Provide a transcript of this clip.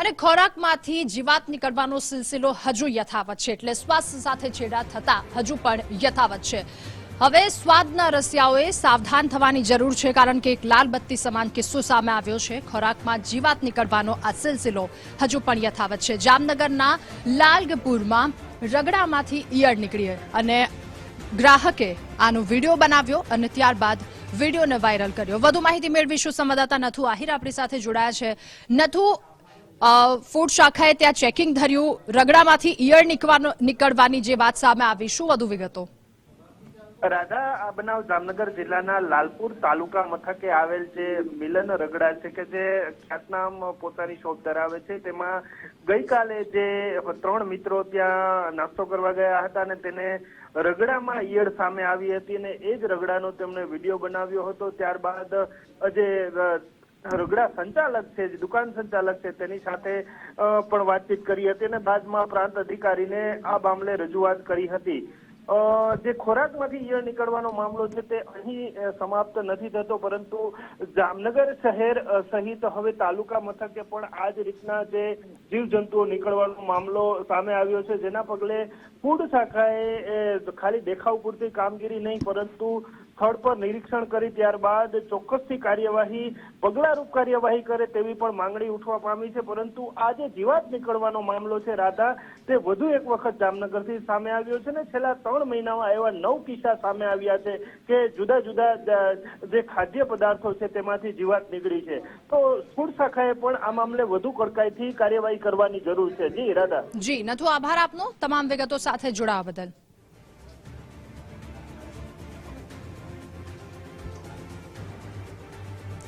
અને ખોરાકમાંથી જીવાત નીકળવાનો સિલસિલો હજુ યથાવત છે. એટલે સ્વાસ્થ્ય સાથે છેડા થતા હજુ પણ યથાવત છે. હવે સ્વાદના રસિયાઓએ સાવધાન થવાની જરૂર છે, કારણ કે એક લાલ બત્તી સમાન કિસ્સો સામે આવ્યો છે. ખોરાકમાં જીવાત નીકળવાનો આ સિલસિલો હજુ પણ યથાવત છે. જામનગરના લાલગપુરમાં રગડામાંથી ઈયળ નીકળી અને ગ્રાહકે આનો વીડિયો બનાવ્યો અને ત્યારબાદ વિડીયોને વાયરલ કર્યો. વધુ માહિતી મેળવીશું સંવાદદાતા નથુ આહિર. આપણી સાથે જોડાયા છે નથુ ફૂડ શાખાએ ત્યાં ચેકિંગ ધર્યું. રગડામાંથી ઈયળ નીકળવાનો નીકળવાની જે વાત સામે આવી, શું વધુ વિગતો? રાધા, આ બનાવ જામનગર જિલ્લાના લાલપુર તાલુકા મથકે આવેલ જે મિલન રગડા છે કે જે ખ્યાતનામ પોતાની શોપ ધરાવે છે, તેમાં ગઈકાલે જે ત્રણ મિત્રો ત્યાં નાસ્તો કરવા ગયા હતા અને તેને રગડામાં ઈયળ સામે આવી હતી અને એ જ રગડાનો તેમણે વીડિયો બનાવ્યો હતો. ત્યારબાદ જે અ, સંચાલક છે દુકાન સંચાલક છે તેની સાથે પણ વાતચીત કરી હતી અને બાદમાં પ્રાંત અધિકારીને આ મામલે રજૂઆત કરી હતી. જે ખોરાકમાંથી ઈયળ નીકળવાનો મામલો છે તે અહીં સમાપ્ત નથી થતો પરંતુ જામનગર શહેર સહિત હવે તાલુકા મથકે પણ આ જ રીતના જે જીવજંતુઓ નીકળવાનો મામલો સામે આવ્યો છે. જેના પગલે ફૂડ શાખાએ ખાલી દેખાવ પૂરતી કામગીરી નહીં પરંતુ સ્થળ પર નિરીક્ષણ કરી ત્યારબાદ ચોક્કસથી કાર્યવાહી, પગલારૂપ કાર્યવાહી કરે તેવી પણ માંગણી ઉઠવા પામી છે. પરંતુ આ જે જીવાત નીકળવાનો મામલો છે રાધા. તે વધુ એક વખત જામનગરથી સામે આવ્યો છે ને છેલ્લા ત્રણ મહિનામાં એવા નવ કિસ્સા સામે આવ્યા છે કે જુદા જુદા જે ખાદ્ય પદાર્થો છે તેમાંથી જીવાત નીકળી છે. તો ફૂડ શાખાએ પણ આ મામલે વધુ કડકાઈથી કાર્યવાહી કરવાની જરૂર છે. જી, રાધા. જી, નથુ આભાર આપનો. તમામ વિગતો સાથે જોડાવા બદલ.